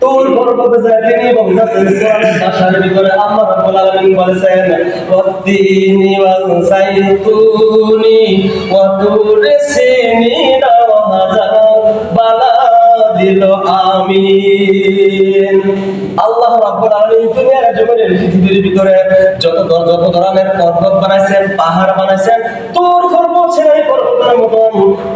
তোর আল্লাহ রাব্বুল আল্লাহ রাব্বুল আলামিন দুনিয়ার ভিতরে যত যত ধরনের পর্বত বানাইছেন, পাহাড় বানাইছেন, তোর পর্বত ছেড়ে পর্বতের মতন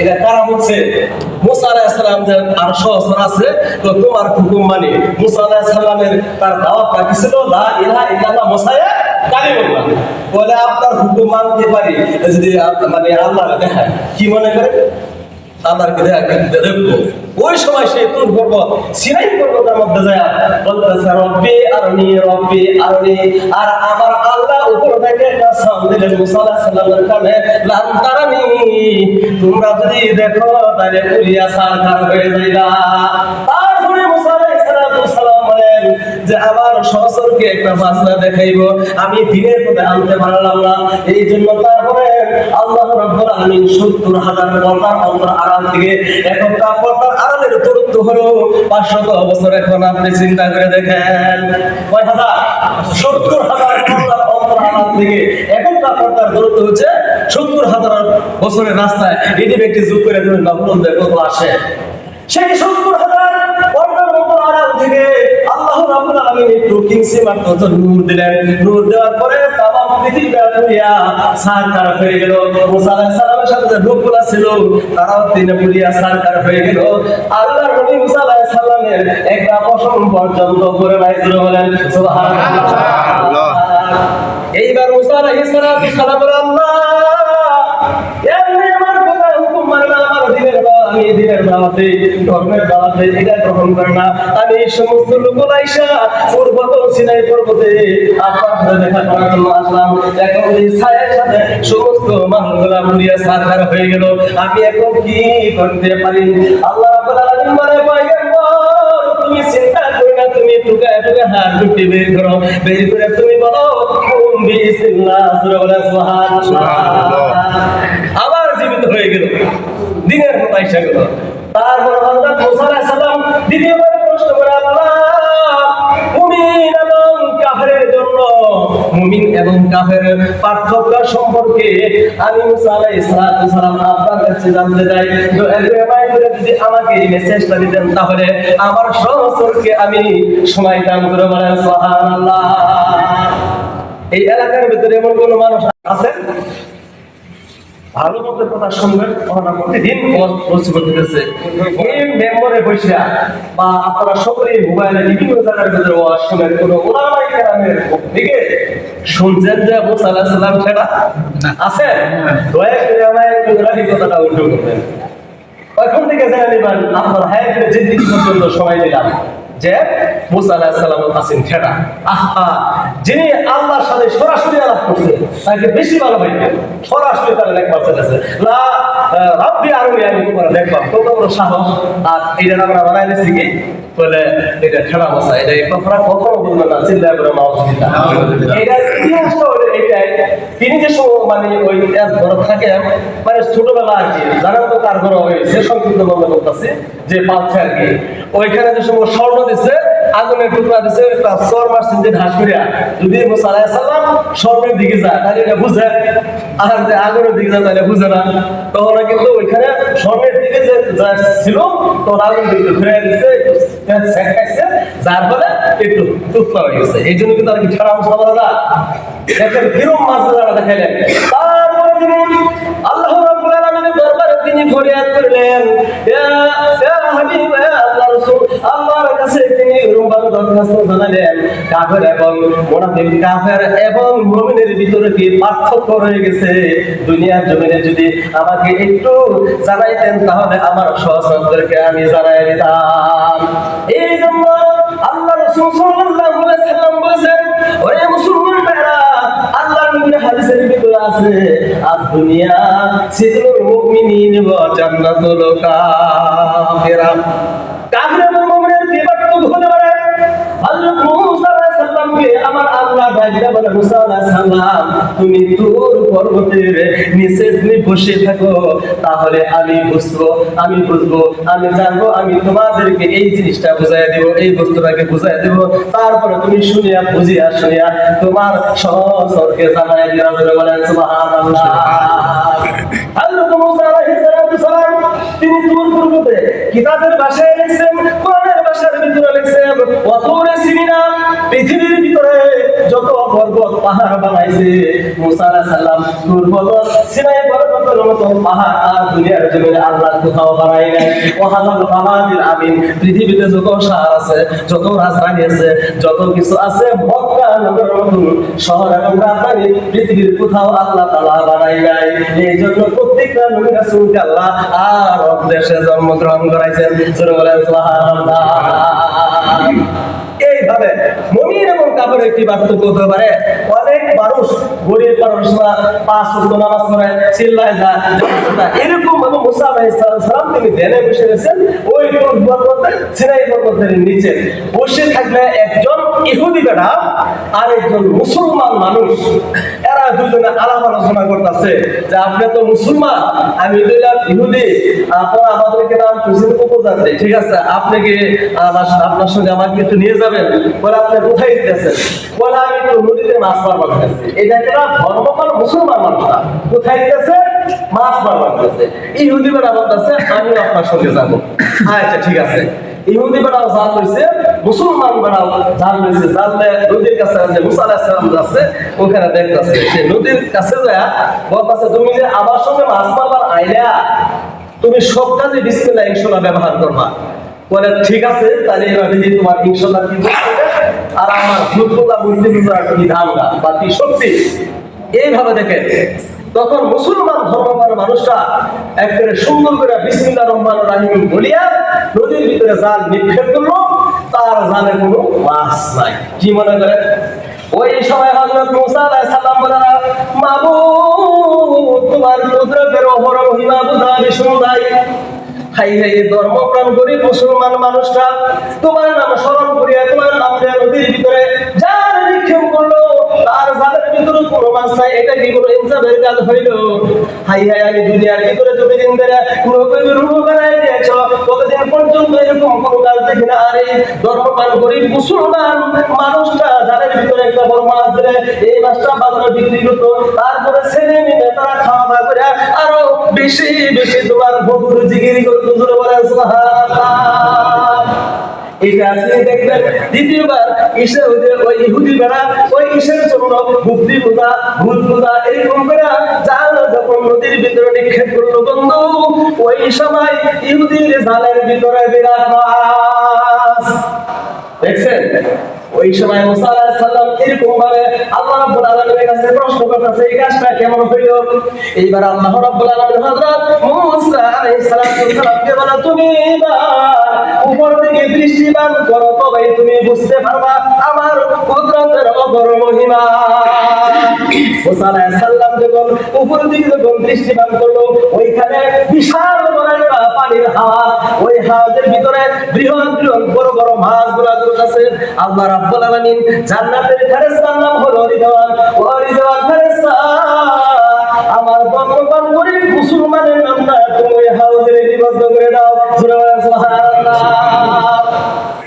এটা কারা বলছে? মুসা যে আর সহসর আছে, তো তোমার হুকুম মানে। মুসা তার ছিল, লা ইলাহা ইল্লাল্লাহ মুসায়া কালিমুল্লাহ। বলে আপনার হুকুম মানতে পারি। যদি মানে আল্লাহ কি মনে করে? ওই সময় সে তুর পর্বত সিনাই মধ্যে যায়, বলতেছে, রব্বি আরনি রব্বি আরনি, আর আমার উপর তোমরা যদি দেখো, তাহলে উলিয়া সারকার হয়ে যাইবা। যে, আমার সহসরকে একটা বাসনা দেখাইবো। আমি দিনের পথে আনতে পারলাম না। এই জন্য তারপরে আল্লাহ রাব্বুল আলামিন 70 হাজার পর্দার অন্তর আড়াল থেকে একটা পর্দার আড়ালের দূরত্ব হলো 500 বছর। এখন আপনি চিন্তা করে দেখেন। কয় হাজার? 70 হাজার। আড়াল থেকে একটা পর্দার দূরত্ব হচ্ছে 70 হাজার বছরের রাস্তায়। এটি ব্যক্তি যোগ করে দেবেন বলুন দেখো আসে। সেই সত্তর হাজার হয়ে গেল। মুসা একটা পর্যন্ত করে বলেন এইবার মুসা আলাইহিস সালাম বলে আল্লাহ, এমনি আমার কথা হুকুম মানে আমার দিনের আমি দিনের দাওয়াতে ধর্মের দাওয়াতে এটা গ্রহণ করে না। আমি এই সমস্ত লোক আইসা পূর্বত সিনাই পর্বতে আপনার দেখা করার জন্য আসলাম। এখন এই ছায়ের সাথে সমস্ত মানুষগুলা মুড়িয়া সারকার হয়ে গেল। আমি এখন কি করতে পারি? আল্লাহ রাব্বুল আলামিন বলে তুমি চিন্তা করি না, তুমি টুকা টুকা হাত দুটি বের করো। বের করে তুমি বলো বিসমিল্লাহ সূরা বলে সুবহানাল্লাহ। আবার জীবিত হয়ে গেল। দিনের আইসা গেল। তারপর হযরত মুসা আলাইহিস সালাম দ্বিতীয়বার প্রশ্ন করে আল্লাহ মুমিন এবং কাফেরের জন্য মুমিন এবং কাফেরের পার্থক্য সম্পর্কে আমি মুসা আলাইহিস সালাম আপনার কাছে জানতে চাই। তো এরকম করে যদি আমাকে এই মেসেজটা দিতেন তাহলে আমার সহচরকে আমি সময় দান করে বলেন সুবহানাল্লাহ। এই এলাকার ভিতরে এমন কোন মানুষ আছে ভালো কথা শুনবেন প্রতিদিন হতেছে এই মেম্বরে বসে বা আপনারা সকলেই মোবাইলে বিভিন্ন জায়গার ভিতরে ওয়াজ শুনেন। কোনো ওলামাই কেরামের থেকে শুনছেন যে আবু সাল্লাহ সাল্লাম সেটা আছে? দয়া করে আমায় কথাটা উল্টো করবেন। এখন থেকে আপনার হায়াতের জিন্দিগি পর্যন্ত সময় দিলাম। যে মুসা আলাইহিস সালাম আছেন খেটা। আহা, যিনি আল্লাহর সাথে সরাসরি আলাপ করছে তাকে বেশি ভালো হইবে সরাসরি তার একবার আছে লা রাব্বি দেখবার কত বড় সাহস। আর এটা আমরা কি? বলে, এটা বসা, এটা কখনো না করে মাউসিতা এটা এটাই। তিনি যে মানে ওই মানে ছোটবেলা আর কি তো তার ঘর সে সংক্ষিপ্ত বলতেছে, যে পাচ্ছে আর কি। ওইখানে যে সময় স্বর্ণ দিছে, আগুনের টুকরা দিছে যে ঢাস করিয়া যদি মুসা আলাইহিস সালাম স্বর্ণের দিকে যায়, তাহলে এটা বুঝে। আর যে দিকে বুঝে না, তখন কিন্তু ওইখানে স্বর্ণের দিকে যে ছিল, তখন দিকে যার ফলে একটু টুকরা হয়ে গেছে। এই জন্য কিন্তু আর কি ছাড়া মুসা বলা না। দেখেন কিরম মাছ যারা দেখাইলেন। তারপরে তিনি আল্লাহ রাব্বুল আলামিনের করলেন, ইয়া ইয়া হাবিব, ইয়া আল্লাহ রাসূল আল্লাহর কাছে তিনি রুবান দরখাস্ত জানালেন কাফের এবং মুনাফিক, কাফের এবং মুমিনের ভিতরে কি পার্থক্য রয়ে গেছে? দুনিয়ার জমিনে যদি আমাকে একটু জানাইতেন, তাহলে আমার আমি জানাই দিতাম। এই জন্য আল্লাহ সাল্লাল্লাহু আলাইহি সাল্লাম বলেছেন, ওরে মুসলমান ভাইরা আল্লাহ নবীর হাদিসের ভিতরে আছে, আর দুনিয়া মুমিনিন জান্নাতুল তুমি তুর পর্বতের নিচে তুমি বসে থাকো, তাহলে আমি বুঝব আমি বুঝব, আমি জানব, আমি তোমাদেরকে এই জিনিসটা বুঝাই এই বস্তুটাকে বুঝাই তারপরে তুমি শুনিয়া, বুঝিয়া শুনিয়া তোমার সহসরকে জানাই তিনি পর্বতে কিতাবের লিখছেন, কোরআনের ভিতরে লিখছেন অতরে সিনিনা পৃথিবীর ভিতরে পৃথিবীতে যত শহর আছে, যত রাজধানী আছে, যত কিছু আছে শহর এবং রাজধানী, পৃথিবীর কোথাও আল্লাহ তাআলা বানাই নাই। এই জন্য প্রত্যেকটা আল্লাহ আর দেশে জন্মগ্রহণ করাইছেন। সুবহানাল্লাহ। এইভাবে মমিন এবং কাপড় একটি পার্থক্য হতে পারে গরিব পাঁচ নামাজ পড়ে, চিল্লায় এরকম ভাবে মুসা তিনি ধ্যানে বসে গেছেন, ওই সিনাই পর্বতের নিচে। বসে থাকলে একজন ইহুদি বেটা আর একজন মুসলমান মানুষ, এরা দুজনে আলাপ আলোচনা করতেছে যে, আপনি তো মুসলমান, আমি দিলাম ইহুদি, আপনারা আমাদেরকে নাম ঠিক আছে? আপনি কি আপনার সঙ্গে আমাকে একটু নিয়ে যাবেন? বলে, আপনি কোথায় যেতেছেন বলে, আমি নদীতে মাছ এটা মুসলমান কোথায় যেতেছে মাছ মারবার গেছে ইহুদি বেড়া বলতেছে আমি আপনার সঙ্গে যাব। আচ্ছা ঠিক আছে। ইহুদি বেড়াও জাল মুসলমান বেড়াও জাল নদীর কাছে মুসা যাচ্ছে, ওখানে দেখতেছে সে নদীর কাছে যায়, বলতেছে, তুমি যে আমার সঙ্গে মাছ মারবার আইলা, তুমি সব কাজে বিসমিল্লাহ ইনশাআল্লাহ ব্যবহার করবা। বলে, ঠিক আছে, তাহলে তোমার বলতে আর আমার যোগ্যতা বুদ্ধি বুঝার কি ধারণা বা কি শক্তি এইভাবে দেখে তখন মুসলমান ধর্মপাল মানুষরা একেবারে সুন্দর করে বিসমিল্লাহ রহমান রাহিম বলিয়া নদীর ভিতরে জাল নিক্ষেপ করল, তার জালে কোনো মাছ নাই। কি মনে করে? ওই সময় হযরত মুসা আলাইহিস সালাম বলেন, মাবুদ, তোমার কুদরতের ওপর মহিমা বুঝা বিষ্ণুদাই হাই হাই ধর্মপ্রাণ গরিব মুসলমান মানুষরা, তোমার নাম স্মরণ করিয়া তোমার নাম নদীর ভিতরে যার ভিতরে কোনো নাই এটা কি কোনো ইনসাফের কাজ হইল? হাই হাই, আমি দুনিয়ার ভিতরে যতদিন ধরে পুরো কবি রূপ বানাই দিয়েছ, ততদিন পর্যন্ত এরকম কোনো কাজ দেখি না। আরে ধর্মপ্রাণ গরিব মুসলমান মানুষটা জালের ভিতরে একটা বড় মাছ দিলে এই মাছটা বাজারে বিক্রি করতো, তারপরে ছেলে মেয়ে তারা খাওয়া দাওয়া করে আরও বেশি বেশি তোমার বধুর জিগিরি করতো জোরে বলে সুবহানাল্লাহ। এটা আপনি দেখবেন বেড়া, ওই যখন নদীর ভিতরে নিক্ষেপ করল, বন্ধু, ওই সময় ইহুদির জালের ভিতরে বিরাট মাছ দেখছেন? ওই সময় মুসা আলাইহিস এরকম ভাবে আল্লাহ রাব্বুল আলামিনের কাছে প্রশ্ন করতেছে, এই কাজটা কেমন হইল? এইবার আল্লাহ রাব্বুল আলামিন হযরত মুসা আলাইহিস সালামকে বলা, তুমি এবার উপর থেকে দৃষ্টিবান করো, তবেই তুমি বুঝতে পারবা আমার কুদরতের অপর মহিমা। যখন উপর দিকে যখন দৃষ্টিবান করল, ওইখানে বিশাল বড় পানির হাওয়া, ওই হাওয়াদের ভিতরে বৃহৎ বৃহৎ বড় বড় মাছগুলা আছে। আল্লাহ রাব্বুল আলামিন জান্নাতের ফেরেশতার নাম হলো রিদওয়ান ও রিদওয়ান ফেরেশতা, আমার বন্ধুবান গরিব মুসলমানের নামটা তুমি ওই হাউজে লিপিবদ্ধ করে দাও। সুবহানাল্লাহ।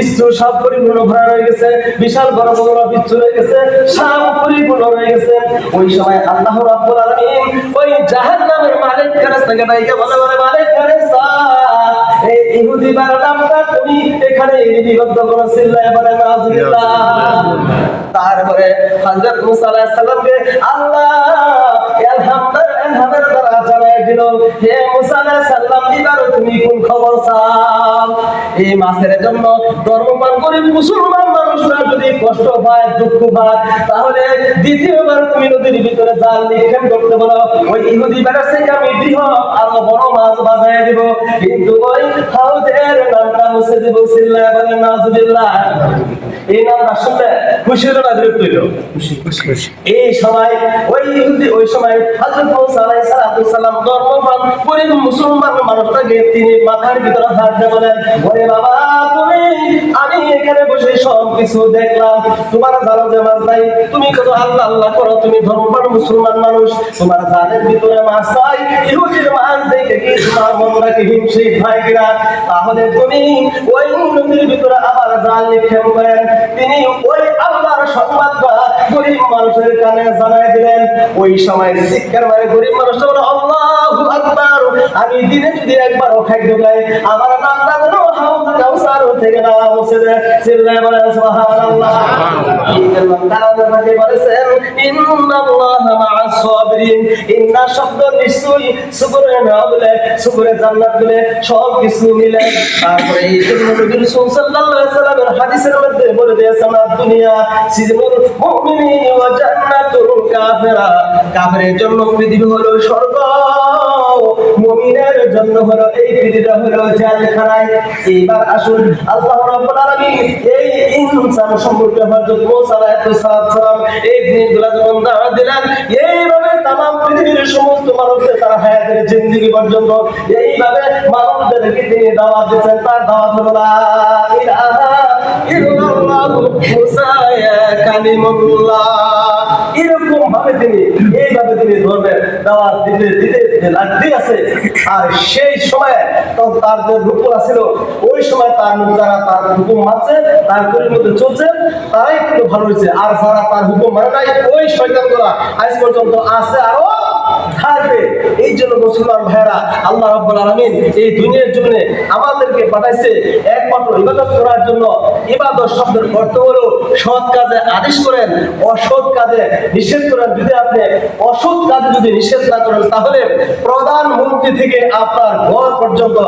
বিচ্ছু পরিপূর্ণ ভরা রয়ে গেছে, বিশাল বড় বড় বিচ্ছু রয়ে গেছে পরিপূর্ণ রয়ে গেছে। ওই সময় আল্লাহ রাব্বুল আলামিন ওই মালিক বলে বলে মালিক এই ইহুদি তুমি এখানে সিল্লায় বলে, নাউজুবিল্লাহ। তারপরে হযরত মুসা আলাইহিস সালামকে আল্লাহ এলহামের দ্বারা জানাই দিল হে মুসা আলাইহিস সালাম এবার তুমি কোন খবর চাও? এই মাসের জন্য ধর্মপান গরিব মুসলমান মানুষরা যদি কষ্ট পায় দুঃখ পায় তাহলে দ্বিতীয়বার তুমি নদীর ভিতরে জাল নিক্ষেপ করতে বলো ওই ইহুদি বেড়ার থেকে আমি বৃহৎ আরও বড় মাছ বাজায় দিব। কিন্তু ওই হাউজের নামটা মুছে দিব সিল্লা বলে নাজুবিল্লাহ এই নামটা শুনলে খুশি হলো না বিরক্ত হইল এই সময় ওই ইহুদি ওই সময় হযরত কত আল্লাহ করো, তুমি ধর্মপ্রাণ মুসলমান মানুষ। তোমার ভিতরে কি তোমার হয় কিনা? তাহলে তুমি ওই নদীর ভিতরে আবার জাল নিক্ষেপ করেন। গরিব মানুষের কানে জানাই দিলেন। ওই সময় শিক্ষার মানে গরিব মানুষটা বলে আল্লাহু আকবার। আমি দিনে যদি একবার খাইতে গাই আমার নামটা যেন হাউজ কাউসার থেকে না মুছে দেয় চিল্লায় বলে সুবহানাল্লাহ। এই জন্য তাআলা নবী বলেছেন ইন্নাল্লাহ মা'আস সাবিরিন। ইন্না শব্দ নিশ্চয়ই শুকরে না বলে শুকরে জান্নাত বলে সব কিছু মিলে। তারপরে এই জন্য নবী রাসূল সাল্লাল্লাহু আলাইহি সাল্লামের হাদিসের মধ্যে বলে দিয়েছেন আর দুনিয়া সিজনুল মুমিনিন ওয়া জান্নাতুল কাফিরা। কাফিরের জন্য পৃথিবী হলো স্বর্গ। মুমিনের জন্য হলো এই পৃথিবীটা হলো জেলখানায়। এইবার আসুন, আল্লাহ রাব্বুল আলামিন এই ইনসান সম্পর্কে হযরত মুসা আলাইহিস সালাম এই জিনিসগুলো যখন দাওয়া দিলেন, এইভাবে তামাম পৃথিবীর সমস্ত মানুষদের তার হায়াতের জিন্দেগি পর্যন্ত এইভাবে মানবদেরকে তিনি দাওয়াত দিচ্ছেন তার দাওয়াত হলো লা ইলাহা ইল্লাল্লাহু। এরকম ভাবে তিনি, এইভাবে তিনি দাওয়াত দিতে দিতে আছে। আর সেই সময় তখন তার যে রূপরা ছিল ওই সময় তার যারা তার হুকুম মানছে, তার গরির মধ্যে চলছে, তারাই কিন্তু ভালো হয়েছে। আর যারা তার হুকুম মানে নাই, ওই শয়তান করা আজ পর্যন্ত আছে আরও থাকবে এই জন্য মুসলমান আল্লাহ রাব্বুল আলামিন এই দুনিয়ার জন্য আমাদেরকে পাঠাইছে একমাত্র ইবাদত করার জন্য। ইবাদত শব্দের অর্থ সৎ কাজে আদেশ করেন, অসৎ কাজে নিষেধ করেন। যদি আপনি অসৎ কাজে যদি নিষেধ না করেন, তাহলে প্রধানমন্ত্রী থেকে আপনার ঘর পর্যন্ত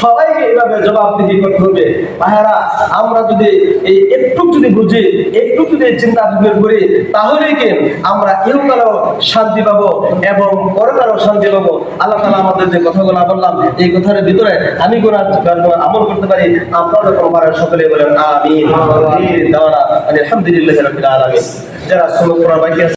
সবাইকে এইভাবে জবাবদিহি করতে হবে। ভাইরা আমরা যদি এই একটু যদি বুঝি, একটু যদি চিন্তা করি, তাহলে কি আমরা ইহকালেও শান্তি পাবো এবং পরকালেও শান্তি পাবো। আল্লাহ তালা আমাদের যে কথাগুলো বললাম, এই কথার ভিতরে আমি কোন আমল করতে পারি। আপনারা কোনো পারেন সকলে বলেন, আমিন। আলহামদুলিল্লাহ যারা শ্রমিক বাকি আছে